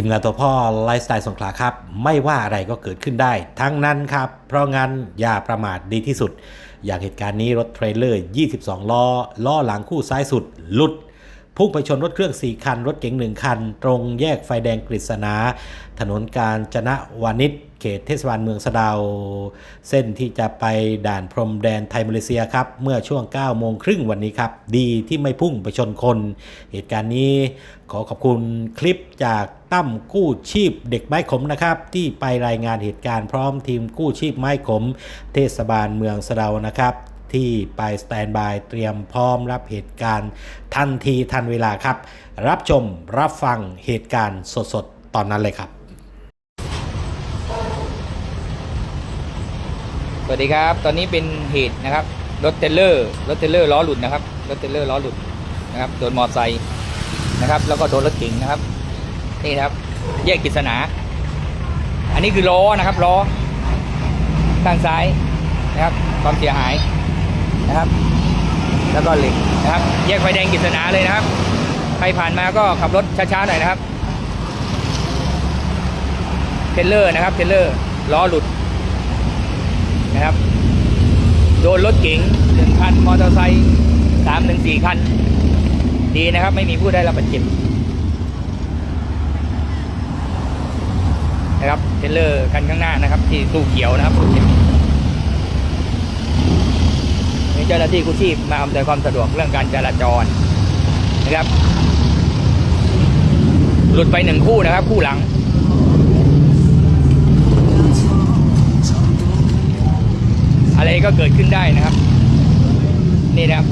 ทีมงานตัวพ่อไลฟ์สไตล์สงขลาครับ ไม่ว่าอะไรก็เกิดขึ้นได้ ทั้งนั้นครับ เพราะงั้นอย่าประมาทดีที่สุด อย่างเหตุการณ์นี้รถเทรลเลอร์ 22 ล้อ ล้อหลังคู่ซ้ายสุด หลุด พุ่งไปชนรถเครื่อง 4 คัน รถเก๋ง 1 คัน ตรงแยกไฟแดงกฤษณา ถนนการจนะวานิชเขตเทศบาลเมืองสะเดาว เส้นที่จะไปด่านพรมแดนไทยมาเลเซียครับ เมื่อช่วง 9 โมงครึ่งวันนี้ครับ ดีที่ไม่พุ่งไปชนคน เหตุการณ์นี้ขอขอบคุณคลิปจากตั้มกู้ชีพเด็กไม้ขมนะครับ ที่ไปรายงานเหตุการณ์พร้อมทีมกู้ชีพไม้ขม เทศบาลเมืองสะดานะครับ ที่ไปสแตนบายเตรียมพร้อมรับเหตุการณ์ทันทีทันเวลาครับ รับชมรับฟังเหตุการณ์สดๆ ตอนนั้นเลยครับ สวัสดีครับ ตอนนี้เป็นเหตุนะครับรถเทรลเลอร์รถเทรลเลอร์ล้อหลุดนะครับรถเทรลเลอร์ล้อหลุดนะครับโดนมอเตอร์ไซค์นะครับ แล้วก็โดนรถเก๋งนะครับนี่ครับ แยกกิษณาอันนี้คือล้อนะครับล้อข้างซ้ายนะครับความเสียหาย นะครับ แล้วก็เหล็กนะครับ แยกไฟแดงกิษณาเลยนะครับ ใครผ่านมาก็ขับรถช้าๆหน่อยนะครับ เทเลอร์นะครับ เทเลอร์ล้อหลุดนะครับ โดนรถเก๋งหนึ่งคัน มอเตอร์ไซค์สามถึงสี่คัน ดีนะครับ ไม่มีผู้ได้รับบาดเจ็บนะครับเทเลอร์คันข้างหน้านะครับ ที่ตู้เขียวนะครับ เจ้าหน้าที่กู้ชีพมาอำนวยความสะดวกเรื่องการจราจรนะครับ หลุดไปหนึ่งคู่นะครับ คู่หลัง อะไรก็เกิดขึ้นได้นะครับ นี่นะครับ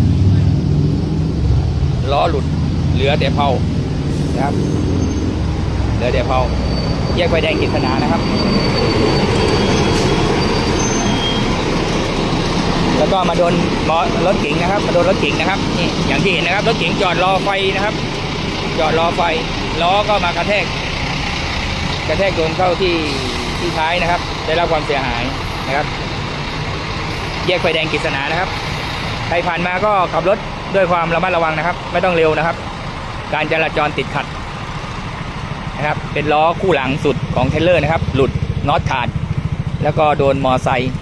ล้อหลุดเหลือแต่เผานะครับเหลือแต่เผาแยกไฟแดงกิษณานะครับ แล้ว ก็มาโดนรถเก๋งนะครับ มาโดนรถเก๋งนะครับนี่อย่างที่เห็นนะครับ รถเก๋งจอดรอไฟนะครับ จอดรอไฟล้อก็มากระแทก กระแทกโดนเข้าที่ที่ท้ายนะครับ ได้รับความเสียหายนะครับ แยกไฟแดงกฤษณานะครับใครผ่านมาก็ขับรถด้วยความระมัดระวังนะครับ ไม่ต้องเร็วนะครับ การจราจรติดขัดนะครับเป็นล้อคู่หลังสุดของเทรลเลอร์นะครับ หลุดน็อตขาด แล้วก็โดนมอไซค์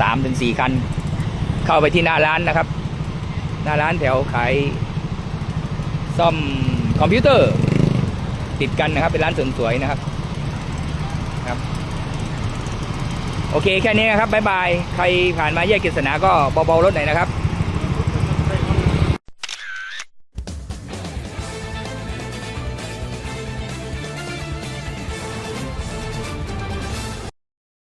สามถึงสี่คัน เข้าไปที่หน้าร้านนะครับ หน้าร้านแถวขายซ่อมคอมพิวเตอร์ติดกันนะครับ เป็นร้านเสริมสวยนะครับครับ โอเคแค่นี้นะครับบ๊ายบาย ใครผ่านมาแยกกฤษณาก็เบาๆรถหน่อยนะครับ